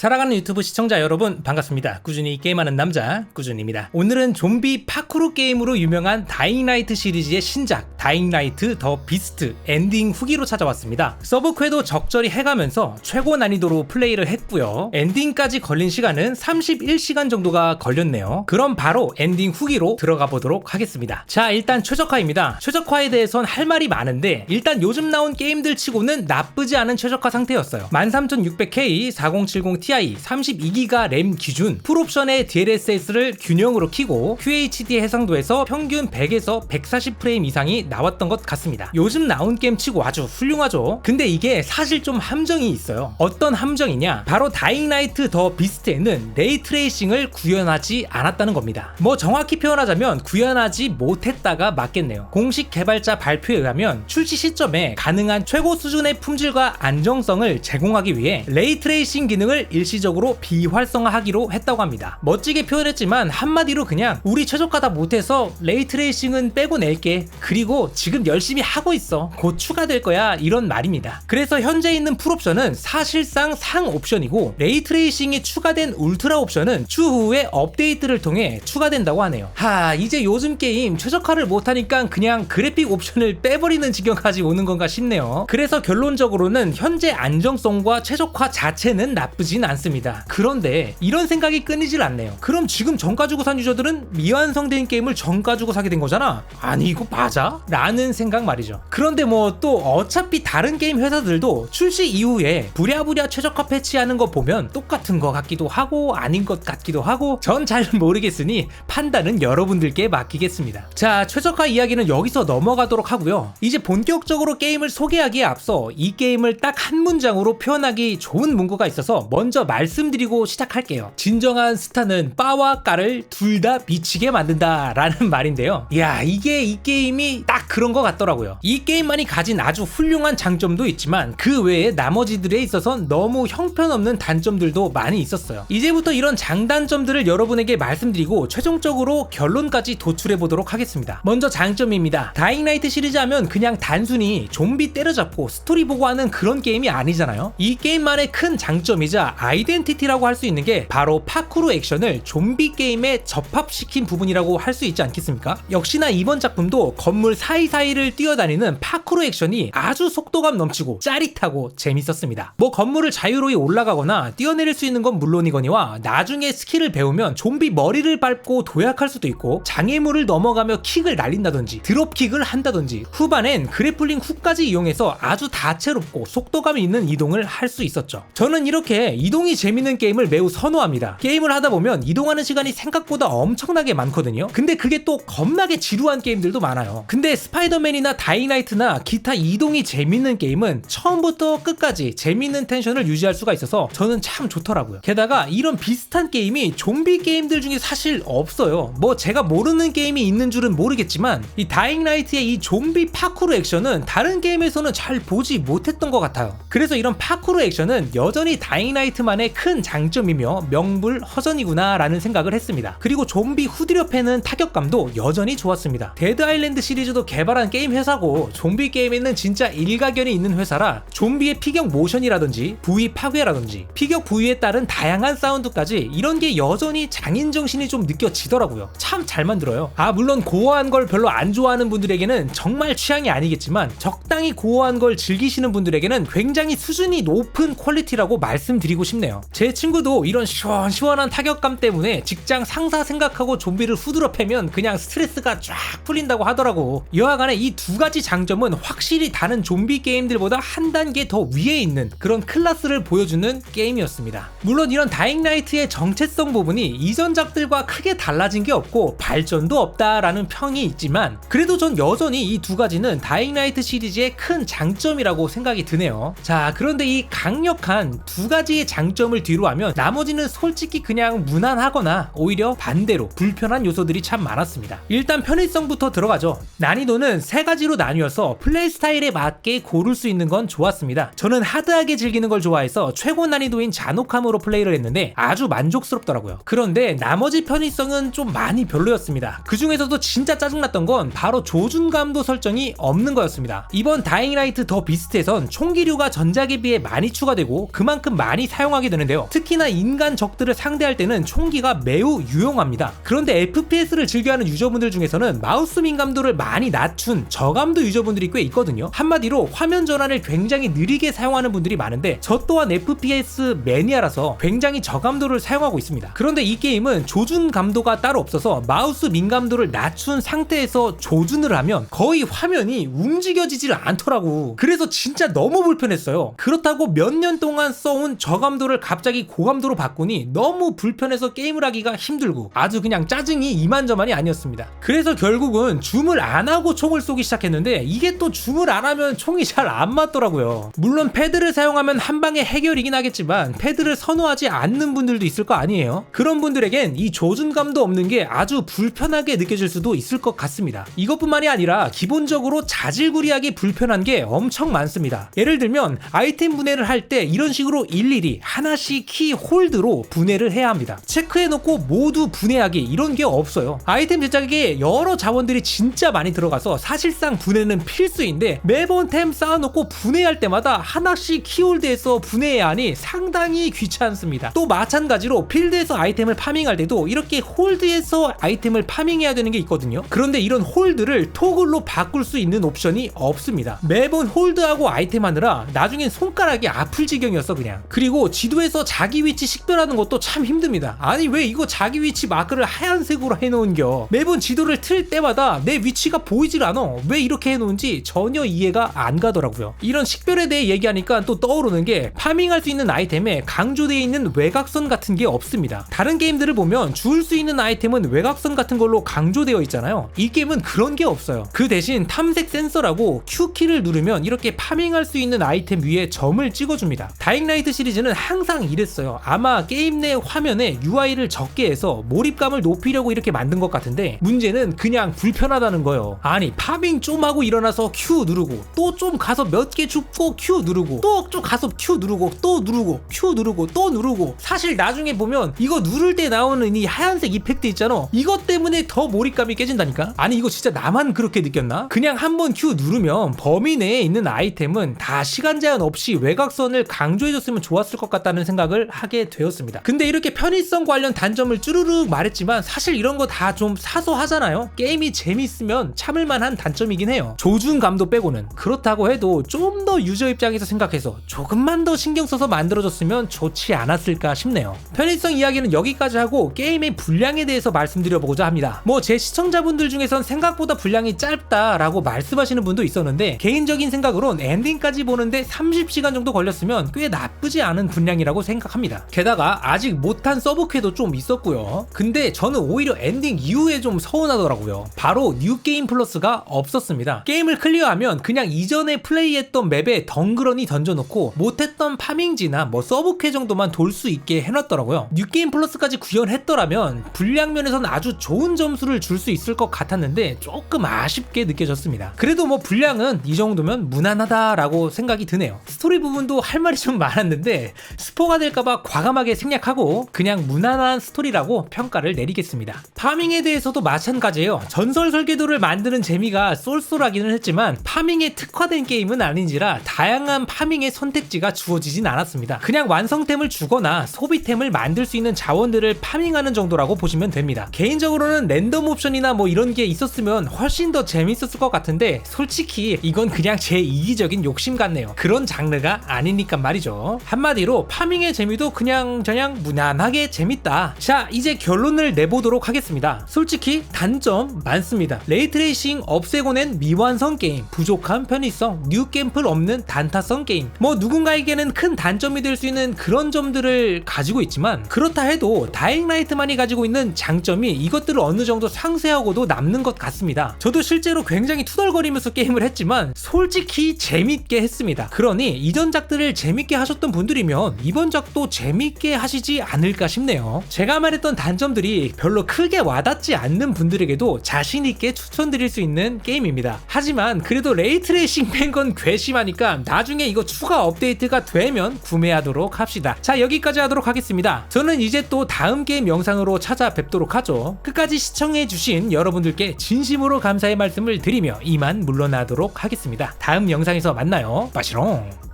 사랑하는 유튜브 시청자 여러분 반갑습니다. 꾸준히 게임하는 남자 꾸준입니다. 오늘은 좀비 파쿠르 게임으로 유명한 다잉라이트 시리즈의 신작 다잉라이트 더 비스트 엔딩 후기로 찾아왔습니다. 서브퀘도 적절히 해가면서 최고 난이도로 플레이를 했고요. 엔딩까지 걸린 시간은 31시간 정도가 걸렸네요. 그럼 바로 엔딩 후기로 들어가 보도록 하겠습니다. 자 일단 최적화입니다. 최적화에 대해선 할 말이 많은데 일단 요즘 나온 게임들 치고는 나쁘지 않은 최적화 상태였어요. 13600K 4070 Ti 32기가 램 기준 풀옵션의 DLSS를 균형으로 키고 QHD 해상도에서 평균 100에서 140프레임 이상이 나왔던 것 같습니다. 요즘 나온 게임 치고 아주 훌륭하죠. 근데 이게 사실 좀 함정이 있어요. 어떤 함정이냐? 바로 다잉라이트 더 비스트에는 레이 트레이싱을 구현하지 않았다는 겁니다. 뭐 정확히 표현하자면 구현하지 못했다가 맞겠네요. 공식 개발자 발표에 의하면 출시 시점에 가능한 최고 수준의 품질과 안정성을 제공하기 위해 레이 트레이싱 기능을 일시적으로 비활성화하기로 했다고 합니다. 멋지게 표현했지만 한마디로 그냥 우리 최적화다 못해서 레이 트레이싱은 빼고 낼게. 그리고 지금 열심히 하고 있어. 곧 추가될 거야. 이런 말입니다. 그래서 현재 있는 풀옵션은 사실상 상 옵션이고 레이 트레이싱이 추가된 울트라 옵션은 추후에 업데이트를 통해 추가된다고 하네요. 하, 이제 요즘 게임 최적화를 못하니까 그냥 그래픽 옵션을 빼버리는 지경까지 오는 건가 싶네요. 그래서 결론적으로는 현재 안정성과 최적화 자체는 나쁘진 않 습니다. 그런데 이런 생각이 끊이질 않네요. 그럼 지금 정가 주고 산 유저들은 미완성된 게임을 정가 주고 사게 된 거잖아? 아니 이거 맞아? 라는 생각 말이죠. 그런데 뭐 또 어차피 다른 게임 회사들도 출시 이후에 부랴부랴 최적화 패치하는 거 보면 똑같은 거 같기도 하고 아닌 것 같기도 하고 전 잘 모르겠으니 판단은 여러분들께 맡기겠습니다. 자 최적화 이야기는 여기서 넘어가도록 하고요. 이제 본격적으로 게임을 소개하기에 앞서 이 게임을 딱 한 문장으로 표현하기 좋은 문구가 있어서 먼저 말씀드리고 시작할게요. 진정한 스타는 빠와 까를 둘 다 미치게 만든다 라는 말인데요. 야 이게 이 게임이 딱 그런 것 같더라고요. 이 게임만이 가진 아주 훌륭한 장점도 있지만 그 외에 나머지들에 있어서 너무 형편없는 단점들도 많이 있었어요. 이제부터 이런 장단점들을 여러분에게 말씀드리고 최종적으로 결론까지 도출해 보도록 하겠습니다. 먼저 장점입니다. 다잉라이트 시리즈 하면 그냥 단순히 좀비 때려잡고 스토리 보고 하는 그런 게임이 아니잖아요. 이 게임만의 큰 장점이자 아이덴티티라고 할 수 있는 게 바로 파쿠르 액션을 좀비 게임에 접합시킨 부분이라고 할 수 있지 않겠습니까? 역시나 이번 작품도 건물 사이사이를 뛰어다니는 파쿠르 액션이 아주 속도감 넘치고 짜릿하고 재밌었습니다. 뭐 건물을 자유로이 올라가거나 뛰어내릴 수 있는 건 물론이거니와 나중에 스킬을 배우면 좀비 머리를 밟고 도약할 수도 있고 장애물을 넘어가며 킥을 날린다든지 드롭킥을 한다든지 후반엔 그래플링 훅까지 이용해서 아주 다채롭고 속도감 있는 이동을 할 수 있었죠. 저는 이렇게 이 동이 재밌는 게임을 매우 선호합니다. 게임을 하다 보면 이동하는 시간이 생각보다 엄청나게 많거든요. 근데 그게 또 겁나게 지루한 게임들도 많아요. 근데 스파이더맨이나 다이나이트나 기타 이동이 재밌는 게임은 처음부터 끝까지 재밌는 텐션을 유지할 수가 있어서 저는 참 좋더라고요. 게다가 이런 비슷한 게임이 좀비 게임들 중에 사실 없어요. 뭐 제가 모르는 게임이 있는 줄은 모르겠지만 이 다잉라이트의 이 좀비 파쿠르 액션은 다른 게임에서는 잘 보지 못했던 것 같아요. 그래서 이런 파쿠르 액션은 여전히 다잉라이트 만의 큰 장점이며 명불 허전이구나 라는 생각을 했습니다. 그리고 좀비 후드려 패는 타격감도 여전히 좋았습니다. 데드 아일랜드 시리즈도 개발한 게임 회사고 좀비 게임에는 진짜 일가견이 있는 회사라 좀비의 피격 모션이라든지 부위 파괴라든지 피격 부위에 따른 다양한 사운드까지 이런 게 여전히 장인 정신이 좀 느껴지더라고요. 참 잘 만들어요. 아 물론 고어한 걸 별로 안 좋아하는 분들에게는 정말 취향이 아니겠지만 적당히 고어한 걸 즐기시는 분들에게는 굉장히 수준이 높은 퀄리티라고 말씀드리고 싶 네요. 제 친구도 이런 시원시원한 타격감 때문에 직장 상사 생각하고 좀비를 후드러 패면 그냥 스트레스가 쫙 풀린다고 하더라고. 여하간에 이 두 가지 장점은 확실히 다른 좀비 게임들보다 한 단계 더 위에 있는 그런 클라스를 보여주는 게임이었습니다. 물론 이런 다잉라이트의 정체성 부분이 이전 작들과 크게 달라진 게 없고 발전도 없다라는 평이 있지만 그래도 전 여전히 이 두 가지는 다잉라이트 시리즈의 큰 장점이라고 생각이 드네요. 자, 그런데 이 강력한 두 가지의 장점을 뒤로 하면 나머지는 솔직히 그냥 무난하거나 오히려 반대로 불편한 요소들이 참 많았습니다. 일단 편의성부터 들어가죠. 난이도는 세 가지로 나뉘어서 플레이 스타일에 맞게 고를 수 있는 건 좋았습니다. 저는 하드하게 즐기는 걸 좋아해서 최고 난이도인 잔혹함으로 플레이를 했는데 아주 만족스럽더라고요. 그런데 나머지 편의성은 좀 많이 별로였습니다. 그 중에서도 진짜 짜증났던 건 바로 조준감도 설정이 없는 거였습니다. 이번 다잉라이트 더 비스트에선 총기류가 전작에 비해 많이 추가되고 그만큼 많이 사용 사용하게 되는데요. 특히나 인간 적들을 상대할 때는 총기가 매우 유용합니다. 그런데 FPS를 즐겨하는 유저분들 중에서는 마우스 민감도를 많이 낮춘 저감도 유저분들이 꽤 있거든요. 한마디로 화면 전환을 굉장히 느리게 사용하는 분들이 많은데 저 또한 FPS 매니아라서 굉장히 저감도를 사용하고 있습니다. 그런데 이 게임은 조준 감도가 따로 없어서 마우스 민감도를 낮춘 상태에서 조준을 하면 거의 화면이 움직여지질 않더라고. 그래서 진짜 너무 불편했어요. 그렇다고 몇 년 동안 써온 저감 도를 갑자기 고감도로 바꾸니 너무 불편해서 게임을 하기가 힘들고 아주 그냥 짜증이 이만저만이 아니었습니다. 그래서 결국은 줌을 안 하고 총을 쏘기 시작했는데 이게 또 줌을 안 하면 총이 잘 안 맞더라고요. 물론 패드를 사용하면 한 방에 해결이긴 하겠지만 패드를 선호하지 않는 분들도 있을 거 아니에요. 그런 분들에겐 이 조준감도 없는 게 아주 불편하게 느껴질 수도 있을 것 같습니다. 이것뿐만이 아니라 기본적으로 자질구리하기 불편한 게 엄청 많습니다. 예를 들면 아이템 분해를 할 때 이런 식으로 일일이 하나씩 키 홀드로 분해를 해야 합니다. 체크해놓고 모두 분해하기 이런 게 없어요. 아이템 제작에 여러 자원들이 진짜 많이 들어가서 사실상 분해는 필수인데 매번 템 쌓아놓고 분해할 때마다 하나씩 키홀드해서 분해해야 하니 상당히 귀찮습니다. 또 마찬가지로 필드에서 아이템을 파밍할 때도 이렇게 홀드해서 아이템을 파밍해야 되는 게 있거든요. 그런데 이런 홀드를 토글로 바꿀 수 있는 옵션이 없습니다. 매번 홀드하고 아이템 하느라 나중엔 손가락이 아플 지경이었어 그냥. 그리고 지도에서 자기 위치 식별하는 것도 참 힘듭니다. 아니 왜 이거 자기 위치 마크를 하얀색으로 해놓은겨? 매번 지도를 틀 때마다 내 위치가 보이질 않아. 왜 이렇게 해놓은지 전혀 이해가 안 가더라고요. 이런 식별에 대해 얘기하니까 또 떠오르는 게 파밍할 수 있는 아이템에 강조되어 있는 외곽선 같은 게 없습니다. 다른 게임들을 보면 주울 수 있는 아이템은 외곽선 같은 걸로 강조되어 있잖아요. 이 게임은 그런 게 없어요. 그 대신 탐색 센서라고 Q키를 누르면 이렇게 파밍할 수 있는 아이템 위에 점을 찍어줍니다. 다잉라이트 시리즈는 항상 이랬어요. 아마 게임 내 화면에 UI를 적게 해서 몰입감을 높이려고 이렇게 만든 것 같은데 문제는 그냥 불편하다는 거예요. 아니 파밍 좀 하고 일어나서 Q 누르고 또 좀 가서 몇 개 줍고 Q 누르고 또 좀 가서 Q 누르고 또 누르고 Q 누르고 또 누르고 사실 나중에 보면 이거 누를 때 나오는 이 하얀색 이펙트 있잖아. 이것 때문에 더 몰입감이 깨진다니까. 아니 이거 진짜 나만 그렇게 느꼈나? 그냥 한번 Q 누르면 범위 내에 있는 아이템은 다 시간 제한 없이 외곽선을 강조해줬으면 좋았을 것 같다는 생각을 하게 되었습니다. 근데 이렇게 편의성 관련 단점을 쭈르륵 말했지만 사실 이런 거 다 좀 사소하잖아요. 게임이 재밌으면 참을만한 단점이긴 해요. 조준감도 빼고는 그렇다고 해도 좀 더 유저 입장에서 생각해서 조금만 더 신경 써서 만들어졌으면 좋지 않았을까 싶네요. 편의성 이야기는 여기까지 하고 게임의 분량에 대해서 말씀드려보고자 합니다. 뭐 제 시청자분들 중에선 생각보다 분량이 짧다라고 말씀하시는 분도 있었는데 개인적인 생각으론 엔딩까지 보는데 30시간 정도 걸렸으면 꽤 나쁘지 않은 분량 이라고 생각합니다. 게다가 아직 못한 서브퀘도 좀 있었고요. 근데 저는 오히려 엔딩 이후에 좀 서운하더라고요. 바로 뉴 게임 플러스가 없었습니다. 게임을 클리어하면 그냥 이전에 플레이했던 맵에 덩그러니 던져놓고 못했던 파밍지나 뭐 서브퀘 정도만 돌 수 있게 해놨더라고요. 뉴 게임 플러스까지 구현했더라면 분량 면에서는 아주 좋은 점수를 줄 수 있을 것 같았는데 조금 아쉽게 느껴졌습니다. 그래도 뭐 분량은 이 정도면 무난하다라고 생각이 드네요. 스토리 부분도 할 말이 좀 많았는데 스포가 될까봐 과감하게 생략하고 그냥 무난한 스토리라고 평가를 내리겠습니다. 파밍에 대해서도 마찬가지예요. 전설 설계도를 만드는 재미가 쏠쏠하기는 했지만 파밍에 특화된 게임은 아닌지라 다양한 파밍의 선택지가 주어지진 않았습니다. 그냥 완성템을 주거나 소비템을 만들 수 있는 자원들을 파밍하는 정도라고 보시면 됩니다. 개인적으로는 랜덤 옵션이나 뭐 이런 게 있었으면 훨씬 더 재밌었을 것 같은데 솔직히 이건 그냥 제 이기적인 욕심 같네요. 그런 장르가 아니니까 말이죠. 한마디로 파밍의 재미도 그냥 저냥 무난하게 재밌다. 자, 이제 결론을 내보도록 하겠습니다. 솔직히 단점 많습니다. 레이트레이싱 없애고 낸 미완성 게임, 부족한 편의성, 뉴캠플 없는 단타성 게임. 뭐 누군가에게는 큰 단점이 될 수 있는 그런 점들을 가지고 있지만 그렇다 해도 다잉라이트만이 가지고 있는 장점이 이것들을 어느 정도 상쇄하고도 남는 것 같습니다. 저도 실제로 굉장히 투덜거리면서 게임을 했지만 솔직히 재밌게 했습니다. 그러니 이전 작들을 재밌게 하셨던 분들이면 이번 작도 재밌게 하시지 않을까 싶네요. 제가 말했던 단점들이 별로 크게 와닿지 않는 분들에게도 자신있게 추천드릴 수 있는 게임입니다. 하지만 그래도 레이트레이싱 팬건 괘씸하니까 나중에 이거 추가 업데이트가 되면 구매하도록 합시다. 자 여기까지 하도록 하겠습니다. 저는 이제 또 다음 게임 영상으로 찾아뵙도록 하죠. 끝까지 시청해주신 여러분들께 진심으로 감사의 말씀을 드리며 이만 물러나도록 하겠습니다. 다음 영상에서 만나요. 빠시롱.